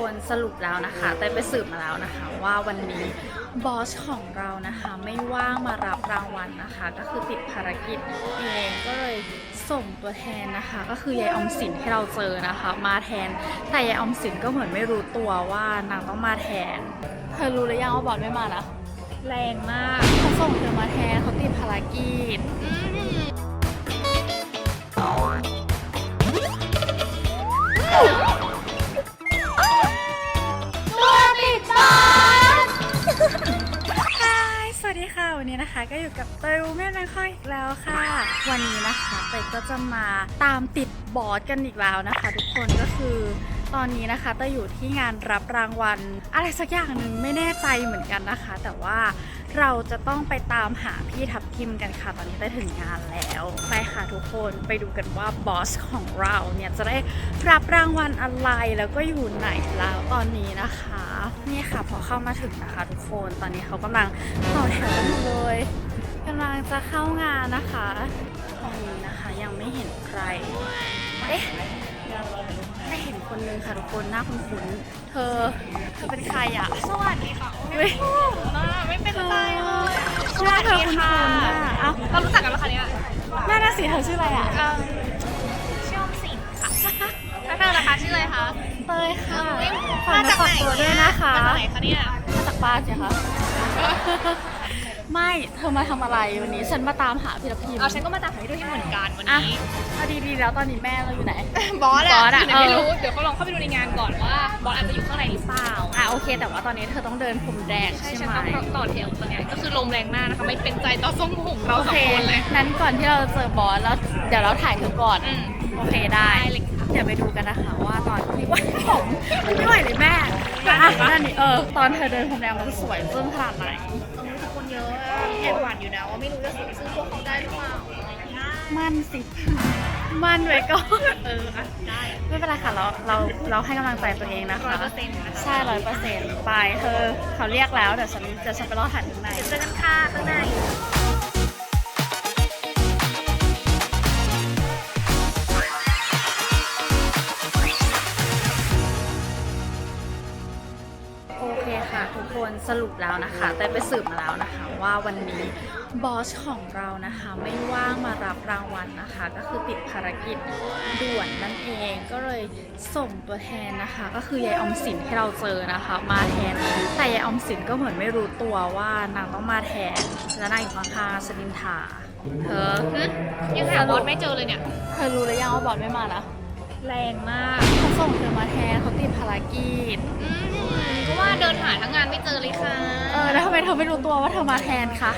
คนสรุปแล้วนะคะแต่ไปสืบมาแล้วนะคะ ว่าวันนี้บอสของเรานะคะไม่ว่างมารับรางวัลนะคะ ก็คือติดภารกิจเองก็เลยส่งตัวแทนนะคะ ก็คือยายอมสินที่เราเจอนะคะ มาแทนแต่ยายอมสินก็เหมือนไม่รู้ตัวว่านางต้องมาแทนเธอรู้หรือยังว่าบอสไม่มานะแรงมากเขาส่งเธอมาแทนเขาติดภารกิจตั ค่ะ วันนี้นะคะก็อยู่กับเตยูแม่นางคอยอีกแล้วค่ะ วันนี้นะคะเตยก็จะมาตามติดบอสกันอีกแล้วนะคะ ทุกคนก็คือตอนนี้นะคะเตยอยู่ที่งานรับรางวัล อะไรสักอย่างหนึ่งไม่แน่ใจเหมือนกันนะคะ แต่ว่า เราจะต้องไปตามหาพี่ทับทิมกันค่ะ ตอนนี้เตยถึงงานแล้ว ไปค่ะทุกคนไปดูกันว่าบอสของเราเนี่ยจะได้รับรางวัลอะไรแล้วก็อยู่ไหนแล้วตอนนี้นะคะ นี่ค่ะพอเข้ามาถึงนะคะ ทุกคนตอนนี้เขากำลังต่อแถวกันเลยกำลังจะเข้างานนะคะ ตอนนี้นะคะยังไม่เห็นใครเอ๊ะ ไม่เห็นคนนึงค่ะทุกคนหน้าคุ้นๆเธอ เธอเป็นใครอะ สวัสดีค่ะเฮ้ยมาไม่เป็นไรเลยหน้าเธอคุ้นๆอะเอ้าเรารู้จักกันแล้วคะเนี่ยหน้าหน้าสีเธอชื่ออะไรอะเอ่อชื่ออมสินค่ะแล้วเธอล่ะคะชื่ออะไรคะเตยค่ะเอ้ยฝากมาจากฝากไหนตัวด้วยนะคะมาจากไหนคะเนี่ยมาจากบ้านใช่คะ ไม่เธอมาทำอะไรวันนี้ฉันมาตามหาพี่ทัพทิมเอาฉันก็มาตามหาพี่ด้วยเหมือนกันวันอะนี้ เอาดีๆแล้วตอนนี้แม่เราอยู่ไหน บอสบอสอะอะอยู่ไหนไม่เออรู้ เดี๋ยวเขาลองเข้าไปดูในงานก่อนว่า บอสอาจจะอยู่ข้างในหรือเปล่า อะโอเค แต่ว่าตอนนี้เธอต้องเดินพรมแดงใช่ใช่ฉันไหมต้องต่อแถวตอนเนี้ยก็คือลมแรงมากนะคะ ไม่เป็นใจต่อทรงผมเราโอสอเคงคนเลยนั้นก่อนที่เราจะเจอบอสแล้วเดี๋ยวเราถ่ายเธอก่อน อืม โอเคได้ได้เลยค่ะ เดี๋ยวไปดูกันนะคะว่าตอนที่ว่าผมไม่ไหวเลยแม่อะนั่นนี่เออตอนเธอเดินพรมแดงมันจะสวยซึ่งขนาดไหน แอบหวานอยู่นะว่าไม่รู้จะซื้อพวกเขาได้หรือเปล่ามั่นสิ มั่นไว้ก่อนเอออะได้ไม่เป็นไรค่ะเราเราเราให้กำลังใจตัวเองนะคะร้อยเปอร์เซ็นต์นะคะใช่ร้อยเปอร์เซ็นต์ไปเธอเขาเรียกแล้วเดี๋ยวฉันเดี๋ยวฉันไปรอถ่ายข้างใน เดี๋ยวเจอกันค่ะข้างใน สรุปแล้วนะคะ แต่ไปสืบมาแล้วนะคะว่าวันนี้บอสของเรานะคะไม่ว่างมารับรางวัลนะคะ ก็คือติดภารกิจด่วนนั่นเองก็เลยส่งตัวแทนนะคะ ก็คือยายออมสินที่เราเจอนะคะ มาแทนแต่ยายออมสินก็เหมือนไม่รู้ตัวว่านางต้องมาแทนแล้วนางอยู่ข้างๆชลินทาเธอหึยังหาบอสไม่เจอเลยเนี่ยเธอรู้หรือยังว่าบอสไม่มานะแรงมากเขาส่งเธอมาแทนเขาติดภารกิจอืมเพราะว่าเดินหาทั้งงานไม่เจอเลยค่ะ เออแล้วทำไมเธอไม่รู้ตัวว่าเธอมาแทนคะ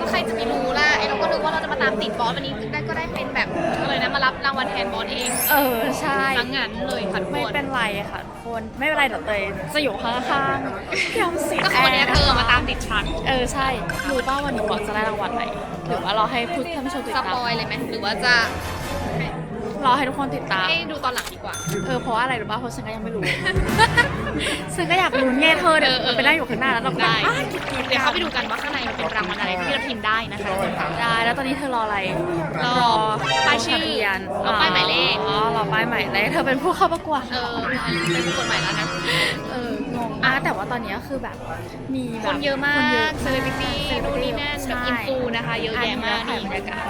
ก็ใครจะไม่รู้ล่ะ ไอ้เราก็นึกว่าเราจะมาตามติดบอสวันนี้ได้ก็ได้เป็นแบบอะไรนะ มารับรางวัลแทนบอสเองเออใช่ ทั้งงานเลยค่ะทุกไม่คน เป็นไรค่ะทุกคน ไม่เป็นไรเดี๋ยวเตยจะอยู่ข้างๆพี่ออมสินก็คือวันนี้แร์เธอมาตามติดฉัน เออใช่ รู้ป่าวันนี้บอสจะได้รางวัลอะไรหรือว่าเราให้ผู้ท่านผู้ชมติดสตามปอยเลยไหมหรือว่าจะ รอให้ทุกคนติดตาม ให้ดูตอนหลังดีกว่า เออเพราะว่าอะไรรู้ป่ะเพราะฉันก็ยังไม่รู้ ฉันก็อยากรู้ไงเธอเดี๋ยวเออเออไปนั่งอยู่ข้างหน้าแล้วเราก็ได้อ้าวกิ๊กกิ๊กเดี๋ยวเขาไปดูกันว่าข้างในมันเป็นรางวัลอะไรที่เราพิมพ์ได้นะคะได้แล้วตอนนี้เธอรออะไรรอป้ายชื่อทะเบียนรอป้ายหมายเลข อ๋อรอป้ายหมายเลขเธอเป็นผู้เข้าประกวดเออเป็นผู้กฎหมายแล้วนะ เอองงอะแต่ว่าตอนนี้ก็คือแบบมีคแบบนเยอะมาคนเยกเซเลบริตี้นู่นนี่นั่นแบบอินฟูใช่นะคะ เยอะแยะมากนี่บรรยากาศ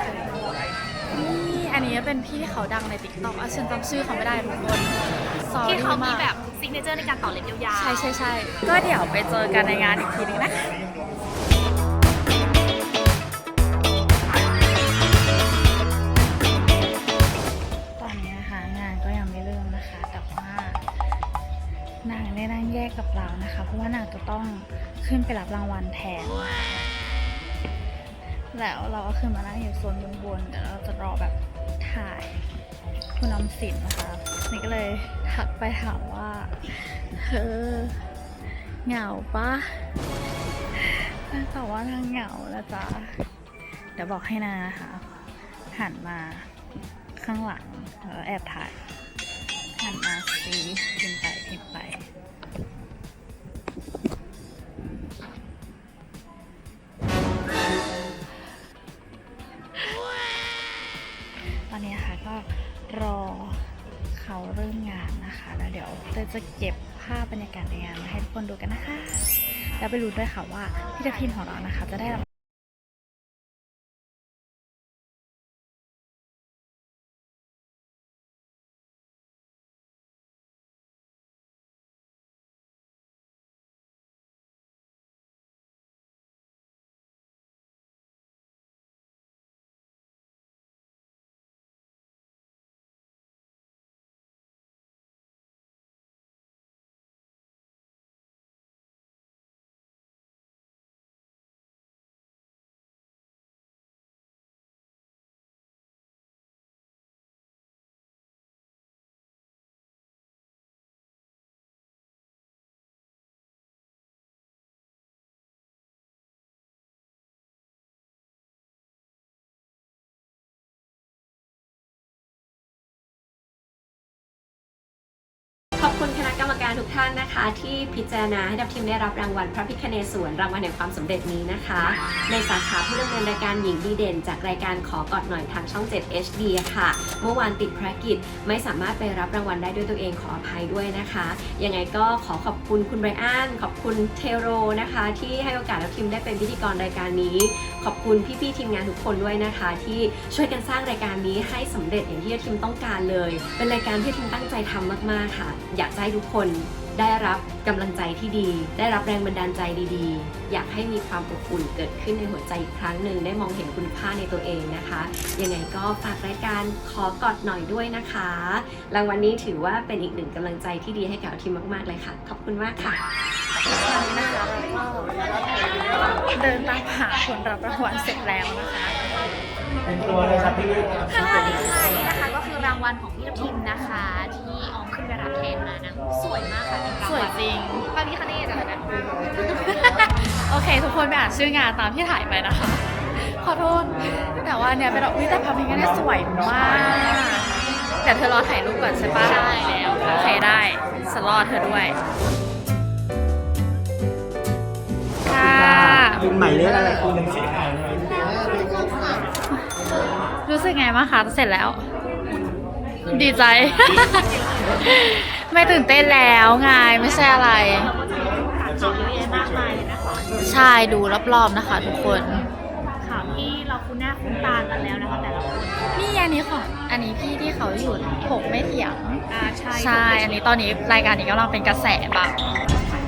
นี่อันนี้เป็นพี่เขาดังในติ๊กต็อกอะฉันจำชื่อเขาไม่ได้ทุกคน Sorry ที่เขามีก แบบซิกเนเจอร์ในการต่อเล็บยาวๆ ใช่ใช่ใช่ก็เดี๋ยวไปเจอกันในงานอีกทีนึงนะคะ ตอนนี้นะคะงานก็ยังไม่เริ่มนะคะ แต่ว่านางได้นั่งแยกกับเรานะคะ เพราะว่านางจะต้องขึ้นไปรับรางวัลแทนนะคะแล้วเราก็ขึ้นมานั่งอยู่โซนบนๆเดี๋ยวเราจะรอแบบ ถ่ายคุณออมสินนะคะนี่ก็เลยทักไปถามว่าเธอเหงาปะนางตอบว่านางเหงาแล้วจ้ะเดี๋ยวบอกให้นานะคะหันมาข้างหลังแล้วแอบถ่ายหันมาซีพิมไปพิมไป จะเก็บภาพบรรยากาศในงานมาให้ทุกคนดูกันนะคะ แล้วไปรู้ด้วยค่ะว่าพี่ทัพทิมของเรานะคะ จะได้รับ อบคุณคณะกรรมการทุกท่านนะคะ ที่พิจารณาให้ทัพทีมได้รับรางวัลพระพิคเนศวรรางวัลแห่งความสำเร็จนี้นะคะ ในสาขาผู้ดำเนินรายการหญิงดีเด่น จากรายการขอกอดหน่อยทางช่อง 7 HD ค่ะ เมื่อวานติดภารกิจไม่สามารถไปรับรางวัลได้ด้วยตัวเองขออภัยด้วยนะคะ ยังไงก็ขอขอบคุณคุณไบรอันขอบคุณเทโรนะคะ ที่ให้โอกาสทัพทีมได้เป็นพิธีกรรายการนี้ ขอบคุณพี่ๆทีมงานทุกคนด้วยนะคะ ที่ช่วยกันสร้างรายการนี้ให้สำเร็จอย่างที่ทีมต้องการเลย เป็นรายการที่ทีมตั้งใจทำมากๆค่ะอยากจะให้ทุกคนได้รับกำลังใจที่ดี ได้รับแรงบันดาลใจดีๆ อยากให้มีความอบอุ่นเกิดขึ้นในหัวใจอีกครั้งหนึ่งได้มองเห็นคุณค่าในตัวเองนะคะ ยังไงก็ฝากรายการขอกอดหน่อยด้วยนะคะ รางวัลนี้ถือว่าเป็นอีกหนึ่งกำลังใจที่ดีให้กับทีมมากๆเลยค่ะ ขอบคุณมากค่ะวันนี้นะคะเราก็เดินตามหาผลรับรางวัลเสร็จแล้วนะคะเป็นตัวเลยครับพี่ค่ะค่ะนี่นะคะก็คือรางวัลของพี่ทัพทิมนะคะ จริง พระพิคเนตอะไรนะโอเค ทุกคนไปอ่านชื่องานตามที่ถ่ายไปนะคะ ขอโทษ แต่ว่าเนี่ยเป็นดอกวิแต่พับพิงกันเนี่ยสวยมากแต่เธอรอถ่ายรูปก่อนใช่ปะใช่แล้วโอเคได้ฉันรอเธอด้วย ค่ะเป็นหมายเลขอะไรคุณรู้สึกไงบ้างคะเสร็จแล้ว ดีใจ ไม่ตื่นเต้นแล้วไงไม่ใช่อะไร ข่าวเยอะแยะมากมายเลยนะคะใช่ดูรอบๆนะคะ ทุกคน ข่าวที่เราคุ้นหน้าคุ้นตากันแล้วนะคะแต่ละคนนี่อันนี้ของอันนี้พี่ที่เขาอยู่ถกไม่เถียง อ่าใช่ใช่ อันนี้ตอนนี้รายการนี้กำลังเป็นกระแสแบบ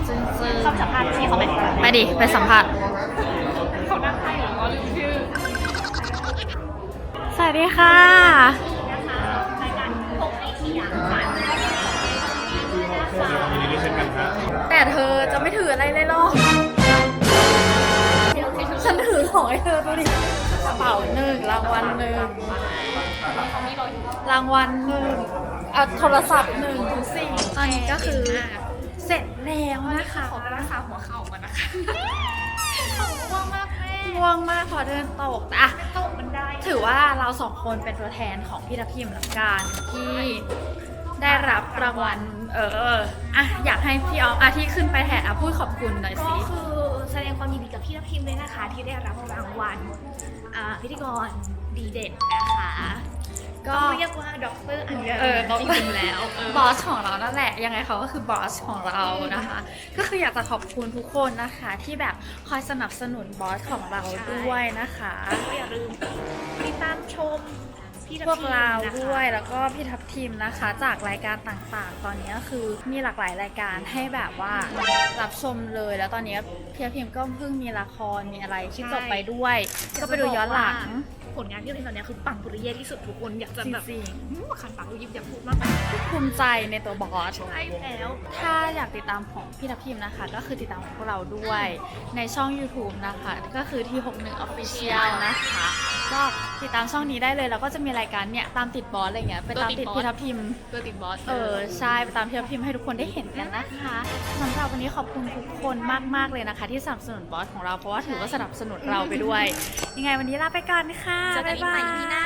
ซึ่งซึ่งคำสัมภาษณ์ที่เขาไปไปดิ ไปสัมภาษณ์เขานั่งให้เหรอลืมชื่อสวัสดีค่ะ เธอจะไม่ถืออะไรเลยหรอกฉันถือของให้เธอดูดิกระเป๋าหนึ่งรางวัลหนึ่งรางวัลหนึ่งอะโทรศัพท์หนึ่งทุกสิ่งตอนนี้ก็คือเสร็จแล้วนะคะขอไปรักษาหัวเข่าก่อนนะคะเขาง่วงมากแม่ง่วงมากพอเดินตกแต่อะตกบันไดถือว่าเราสองคนเป็นตัวแทนของพี่ทัพพิมละกันที่ ได้รับรางวัล เอออะอยากให้พี่ออฟอะที่ขึ้นไปแทนอะพูดขอบคุณหน่อยก็สิ คือแสดงความยินดีกับพี่ทัพทิมด้วยนะคะ ที่ได้รับรางวัลอ่าพิธีกรดีเด่นนะคะก็ ก็เรียกว่าด็อกเตอร์อันเดอร์เออจริงๆแล้วเออ บอสของเรานั่นแหละ ยังไงเขาก็คือบอสของเรานะคะ ก็คืออยากจะขอบคุณทุกคนนะคะ ที่แบบคอยสนับสนุนบอสของเราด้วยนะคะ ก็อย่าลืมติดตามชม พี่ทัพพวกทิมเรานะคะด้วยแล้วก็พี่ทัพทีมนะคะ จากรายการต่างๆ ตอนนี้ก็คือมีหลากหลายรายการให้แบบว่ารับชมเลย แล้วตอนนี้พี่ทัพทีมก็เพิ่งมีละครมีอะไรที่จบไปด้วย ก็ไปดูย้อนหลังผลงานที่เราเห็นตอนเนี้ยคือปังปุริเย่ที่สุดทุกคนอยากจะแบบจริงอื้อคันปากยิบอยากพูดมากๆภูมิใจในตัวบอสใช่แล้ว ถ้าอยากติดตามของพี่ทัพทิมนะคะ ก็คือติดตามของพวกเราด้วยในช่อง YouTube นะคะ ก็คือที่ 61 Official นะคะ ก็ติดตามช่องนี้ได้เลยแล้วก็จะมีรายการเนี่ยตามติดบอสอะไรเงี้ยไปตามติดพี่ทัพทิมตัวติดบอสเออใช่ไปตามพี่ทัพทิมให้ทุกคนได้เห็นกันนะคะสำหรับวันนี้ขอบคุณทุกคนมากๆเลยนะคะ ที่สนับสนุนบอสของเราเพราะว่าถือว่าสนับสนุนเราไปด้วย ยังไงวันนี้ลาไปก่อนค่ะเจอกันบ๊ายอีกบาใหม่ยที่หน้า